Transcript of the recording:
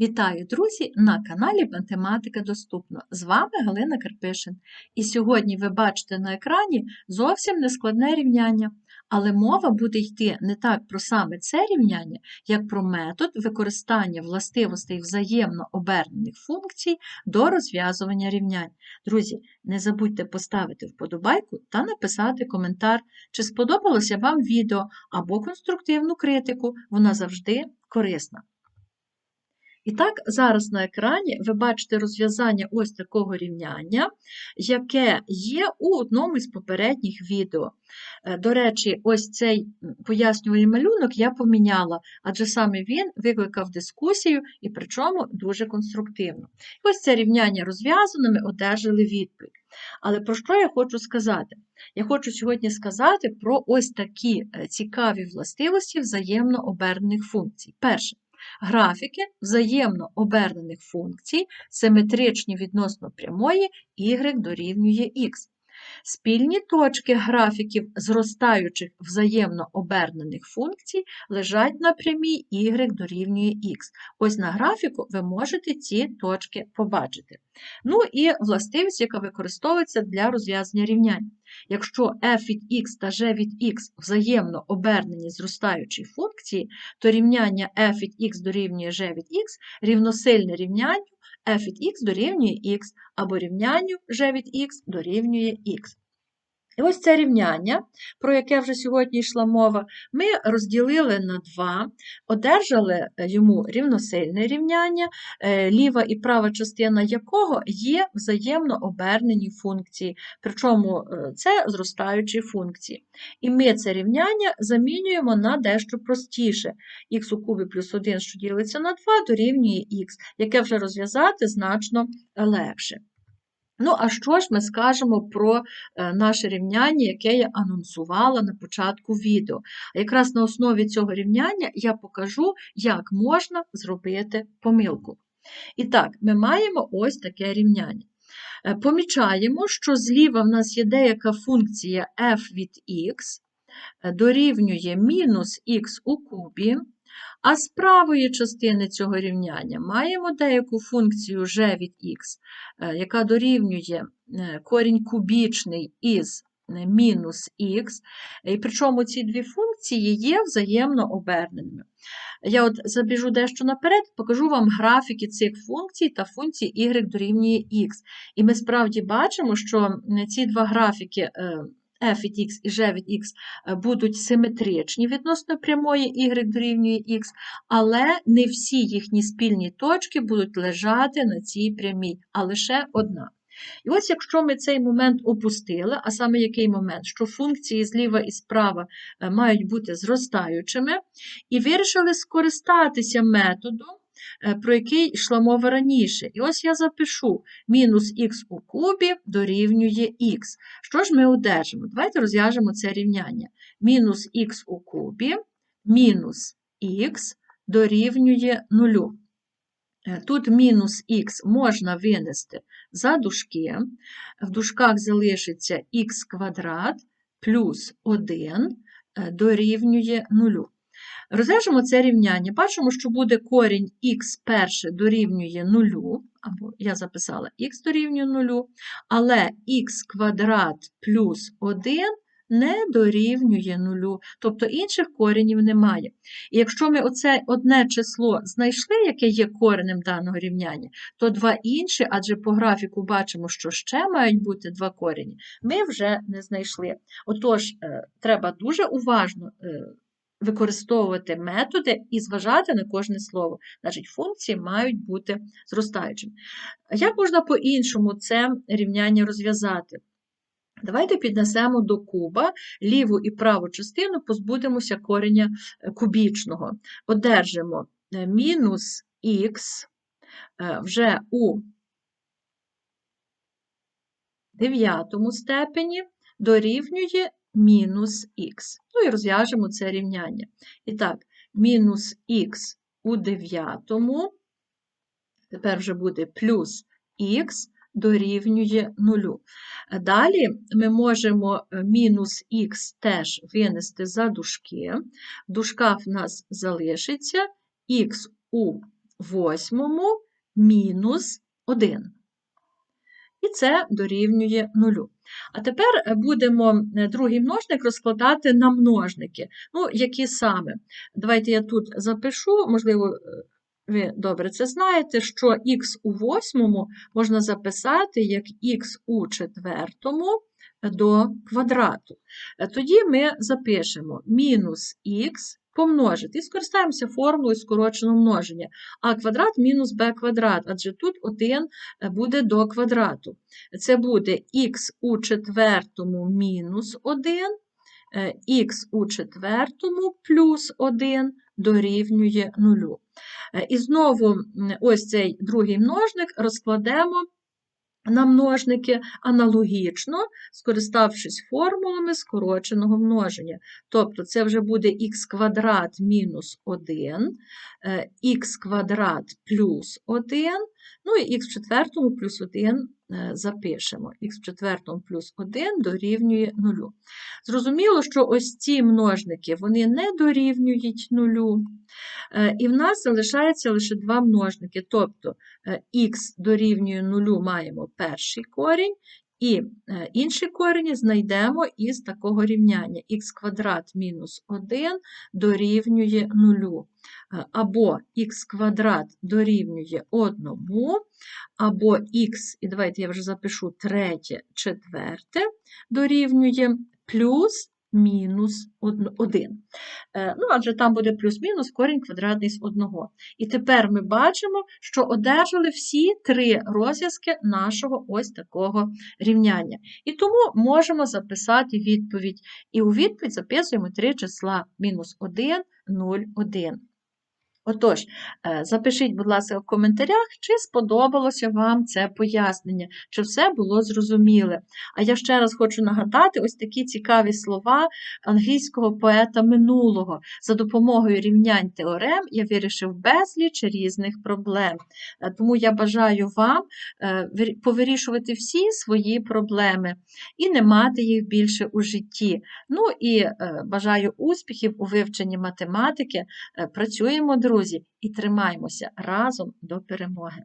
Вітаю, друзі, на каналі Математика Доступно. З вами Галина Карпишин. І сьогодні ви бачите на екрані зовсім нескладне рівняння, але мова буде йти не так про саме це рівняння, як про метод використання властивостей взаємно обернених функцій до розв'язування рівнянь. Друзі, не забудьте поставити вподобайку та написати коментар, чи сподобалося вам відео або конструктивну критику, вона завжди корисна. І так, зараз на екрані ви бачите розв'язання ось такого рівняння, яке є у одному із попередніх відео. Е, До речі, ось цей пояснювальний малюнок я поміняла, адже саме він викликав дискусію і причому дуже конструктивно. Ось це рівняння розв'язане, ми одержали відповідь. Але про що я хочу сказати? Я хочу сьогодні сказати про ось такі е, цікаві властивості взаємно обернених функцій. Перше. Графіки взаємно обернених функцій симетричні відносно прямої y дорівнює x. Спільні точки графіків зростаючих взаємно обернених функцій лежать на прямій y дорівнює x. Ось на графіку ви можете ці точки побачити. Ну і властивість, яка використовується для розв'язання рівнянь. Якщо f від x та g від x взаємно обернені зростаючі функції, то рівняння f від x дорівнює g від x рівносильне рівнянню f від x дорівнює x або рівнянню g від x дорівнює x. І ось це рівняння, про яке вже сьогодні йшла мова, ми розділили на два, одержали йому рівносильне рівняння, е, ліва і права частина якого є взаємно обернені функції, причому е, це зростаючі функції. І ми це рівняння замінюємо на дещо простіше. х у кубі плюс 1, що ділиться на 2, дорівнює х, яке вже розв'язати значно легше. Ну, а що ж ми скажемо про е, наше рівняння, яке я анонсувала на початку відео? Якраз на основі цього рівняння я покажу, як можна зробити помилку. І так, ми маємо ось таке рівняння. Е, помічаємо, що зліва в нас є деяка функція f від x е, дорівнює мінус х у кубі, а з правої частини цього рівняння маємо деяку функцію g від x, яка дорівнює е, корінь кубічний із е, мінус х, і причому ці дві функції є взаємно оберненими. Я от забіжу дещо наперед, покажу вам графіки цих функцій та функцій y дорівнює x. І ми справді бачимо, що ці два графіки е, f від x і g від x будуть симетричні відносно прямої y дорівнює x, але не всі їхні спільні точки будуть лежати на цій прямій, а лише одна. І ось якщо ми цей момент опустили, а саме який момент, що функції зліва і справа мають бути зростаючими, і вирішили скористатися методом, Е, про який йшла мова раніше. І ось я запишу мінус х у кубі дорівнює х. Що ж ми одержимо? Давайте розв'яжемо це рівняння. Мінус х у кубі мінус х дорівнює нулю. Е, тут мінус х можна винести за дужки. В дужках залишиться х квадрат плюс 1 е, дорівнює нулю. Розв'яжемо це рівняння. Бачимо, що буде корінь х перше дорівнює 0, або я записала х дорівнює 0, але х квадрат плюс 1 не дорівнює 0, тобто інших коренів немає. І якщо ми оце одне число знайшли, яке є коренем даного рівняння, то два інші, адже по графіку бачимо, що ще мають бути два корені, ми вже не знайшли. Отож, е, треба дуже уважно е, використовувати методи і зважати на кожне слово. Значить, функції мають бути зростаючими. Як можна по-іншому це рівняння розв'язати? Давайте піднесемо до куба ліву і праву частину, позбудемося кореня е, кубічного. Одержимо е, мінус х е, вже у дев'ятому степені дорівнює мінус х. Ну і розв'яжемо це рівняння. І так, мінус х у дев'ятому, тепер вже буде плюс х дорівнює нулю. Далі ми можемо е, мінус х теж винести за дужки. В в нас залишиться х у восьмому мінус 1. І це дорівнює нулю. А тепер е, будемо е, другий множник розкладати на множники. Ну, які саме? Давайте я тут запишу, можливо, е, ви добре це знаєте, що х у восьмому можна записати як х у четвертому до квадрату. Тоді ми запишемо мінус х помножити і скористаємося формулою скороченого множення. А квадрат мінус b квадрат, адже тут 1 буде до квадрату. Це буде х у четвертому мінус 1, х у четвертому плюс 1 дорівнює 0. І знову ось цей другий множник розкладемо на множники аналогічно, скориставшись формулами скороченого множення. Тобто це вже буде х квадрат мінус 1, х квадрат плюс 1, ну і х в четвертому плюс 1 е, запишемо. х в четвертому плюс 1 дорівнює 0. Зрозуміло, що ось ці множники вони не дорівнюють нулю. Е, І в нас залишається лише два множники. Тобто х дорівнює нулю маємо перший корінь, і е, інші корені знайдемо із такого рівняння. х квадрат мінус 1 дорівнює нулю. Е, Або х квадрат дорівнює 1, або х, і давайте я вже запишу третє, четверте, дорівнює плюс мінус 1. Ну, адже там буде плюс-мінус корінь квадратний з 1. І тепер ми бачимо, що одержали всі три розв'язки нашого ось такого рівняння. І тому можемо записати відповідь. І у відповідь записуємо три числа мінус 1, 0, 1. Отож, е, запишіть, будь ласка, в коментарях, чи сподобалося вам це пояснення, чи все було зрозуміле. А я ще раз хочу нагадати ось такі цікаві слова англійського поета минулого. За допомогою рівнянь теорем я вирішив безліч різних проблем. Е, Тому я бажаю вам е, повирішувати всі свої проблеми і не мати їх більше у житті. Ну і бажаю успіхів у вивченні математики. Працюємо, друзі, і тримаємося разом до перемоги.